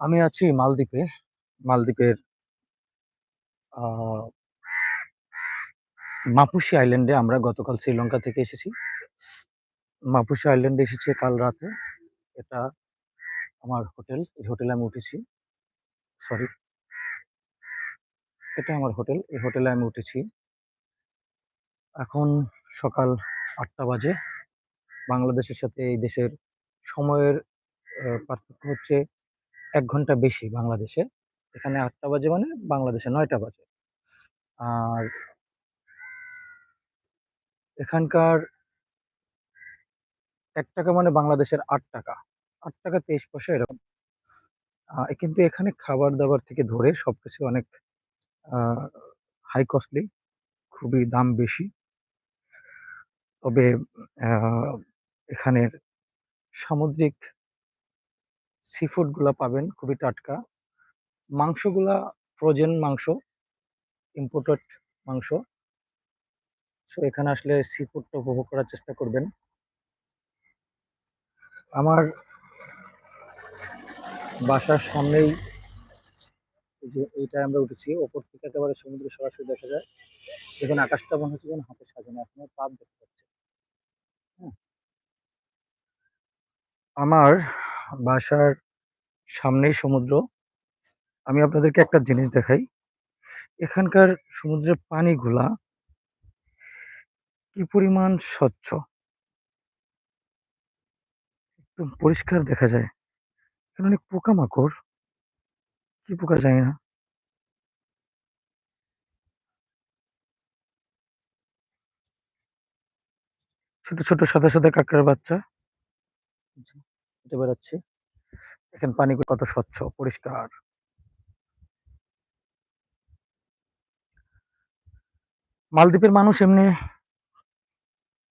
আমি আছি মালদ্বীপে। মালদ্বীপের মাপুসি আইল্যান্ডে আমরা গতকাল শ্রীলঙ্কা থেকে এসেছি। মাপুসি আইল্যান্ডে এসেছি কাল রাতে। এটা আমার হোটেল। এই হোটেলে আমি উঠেছি। সরি। এটা আমার হোটেল। এই হোটেলে আমি উঠেছি। এখন সকাল আটটা বাজে। বাংলাদেশের সাথে এই দেশের সময়ের পার্থক্য হচ্ছে ১ ঘণ্টা বেশি বাংলাদেশে। এখানে আটটা বাজে মানে বাংলাদেশে নয়টা বাজে। আর এখানকার এক টাকা মানে বাংলাদেশের ৳৮ ৳৮ ২৩ এরকম। আ কিন্তু এখানে খাবার-দাবার থেকে ধরে সবকিছু অনেক হাই কস্টলি খুবই দাম বেশি। তবে এখানের সামুদ্রিক সি-ফুডগুলা পাবেন খুবই টাটকা। মাংসগুলা ফ্রোজেন মাংস, ইম্পোর্টেড মাংস। সো এখানে আসলে সি-ফুডটা উপভোগ করার চেষ্টা করবেন। আমার বাসার সামনেই যে এইটায় আমরা উঠেছি। ওপর থেকে একেবারে সমুদ্র সরাসরি দেখা যায়। দেখুন আকাশটা মনে হচ্ছে যেন হাতে সাজানো। এখনও পাপ দেখতে যাচ্ছে। হুম? আমার বাসার সামনেই সমুদ্র। আমি আপনাদেরকে একটা জিনিস দেখাই। এখানকার সমুদ্রের পানিগুলা কি পরিমাণ স্বচ্ছ। একদম পরিষ্কার দেখা যায়। এখানে অনেক পোকামাকড়। কি পোকা জানি না। ছোট, ছোট সাদা, সাদা কাঁকড়ার বাচ্চা। হেঁটে বেড়াচ্ছে। দেখেন পানিগুলো কত স্বচ্ছ, পরিষ্কার। মালদ্বীপের মানুষ এমনি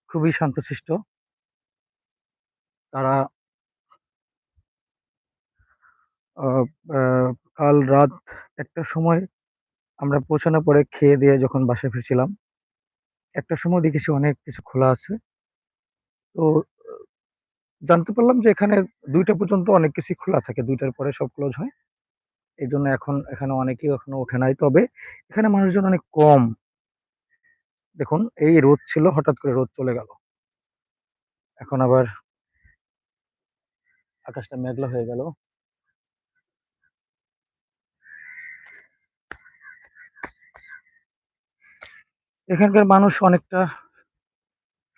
খুবই শান্তশিষ্ট। তারা কাল রাত একটা সময় আমরা পৌঁছানোর পরে খেয়ে দিয়ে যখন বাসায় ফিরছিলাম, একটা সময় দেখেছি অনেক কিছু খোলা আছে। তো জানতে পারলাম যে এখানে দুইটা পর্যন্ত অনেক কিছুই খোলা থাকে। দুইটার পরে সব ক্লোজ হয়। এই জন্য এখন এখানে অনেকেই এখনও ওঠে নাই। তবে এখানে মানুষজন অনেক কম। দেখুন, এই রোদ ছিল, হঠাৎ করে রোদ চলে গেল। এখন আবার আকাশটা মেঘলা হয়ে গেল। এখানকার মানুষ অনেকটা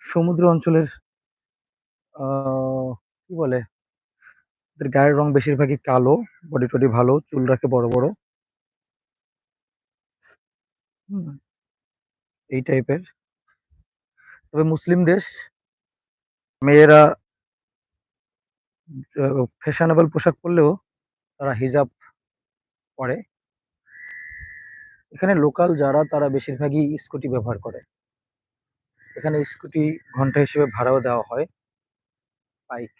সমুদ্র অঞ্চলের কি বলে? এদের গায়ের রং বেশিরভাগই কালো, বডি-টডি ভালো, চুল রাখে বড়, বড়। এই টাইপের। তবে মুসলিম দেশ। মেয়েরা ফ্যাশনেবল পোশাক পরলেও তারা হিজাব পরে। এখানে লোকাল যারা তারা বেশিরভাগই স্কুটি ব্যবহার করে। এখানে স্কুটি ঘণ্টা হিসেবে ভাড়াও দেওয়া হয়। বাইক।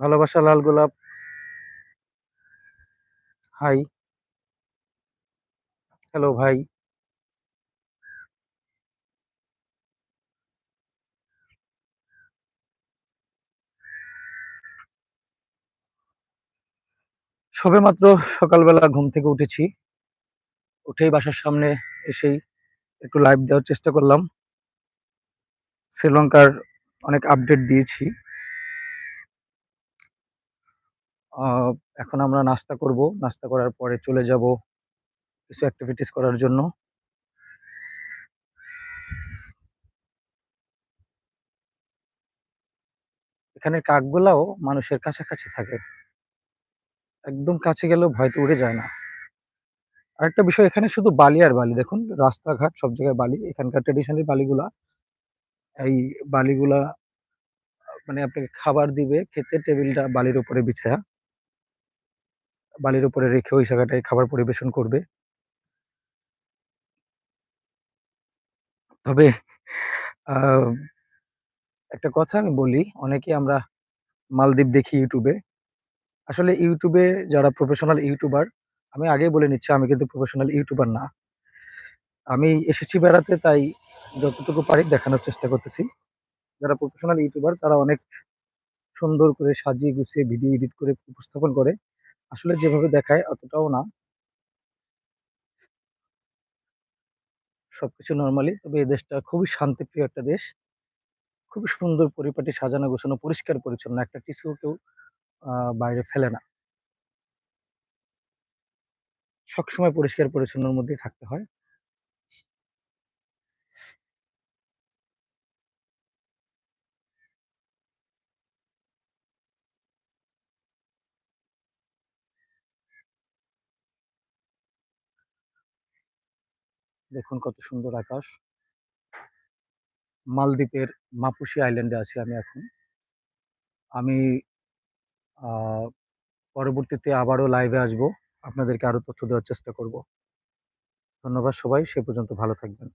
ভালোবাসা লাল গোলাপ। হাই। হ্যালো ভাই। সবেমাত্র সকালবেলা ঘুম থেকে উঠেছি। উঠেই বাসার সামনে এসেই একটু লাইভ দেওয়ার চেষ্টা করলাম। শ্রীলঙ্কার অনেক আপডেট দিয়েছি। এখন আমরা নাস্তা করব। নাস্তা করার পরে চলে যাব কিছু অ্যাক্টিভিটিস করার জন্য। এখানে কাকগুলাও মানুষের কাছাকাছি থাকে। একদম কাছে গেলেও ভয়তে উড়ে যায় না। আরেকটা বিষয় এখানে শুধু বালি আর বালি। দেখুন রাস্তাঘাট সব জায়গায় বালি। এখানকার ট্র্যাডিশনাল বালিগুলা এই বালিগুলা মানে আপনাকে খাবার দিবে, খেতে টেবিলটা বালির উপরে বিছায়া। বালির উপরে রেখে ওই জায়গাটায় খাবার পরিবেশন করবে। তবে একটা কথা আমি বলি, অনেকেই আমরা মালদ্বীপ দেখি এ। আসলে ইউটিউবে যারা প্রফেশনাল ইউটিউবার, আমি আগেই বলে নিচ্ছি আমি কিন্তু প্রফেশনাল ইউটিউবার না। আমি এসেছি বেড়াতে তাই যতটুকু পারি দেখানোর চেষ্টা করতেছি। যারা প্রফেশনাল ইউটিউবার তারা অনেক সুন্দর করে সাজিয়ে গুছিয়ে ভিডিও এডিট করে উপস্থাপন করে। আসলে যেভাবে দেখায় অতটাও না। সবকিছু নরমালি। তবে এই দেশটা খুবই শান্তিপ্রিয় একটা দেশ। খুবই সুন্দর পরিপাটি সাজানো গোছানো, পরিষ্কার পরিচ্ছন্ন। একটা টিস্যুও কেউ বাইরে ফেলে না। সবসময় পরিষ্কার পরিচ্ছন্নর মধ্যেই থাকতে হয়। দেখুন কত সুন্দর আকাশ। মালদ্বীপের মাপুসি আইল্যান্ডে আছি আমি এখন। আমি পরবর্তীতে আবারও লাইভে আসব। আপনাদেরকে আরও তথ্য দেওয়ার চেষ্টা করব। ধন্যবাদ সবাই। সে পর্যন্ত ভালো থাকবেন।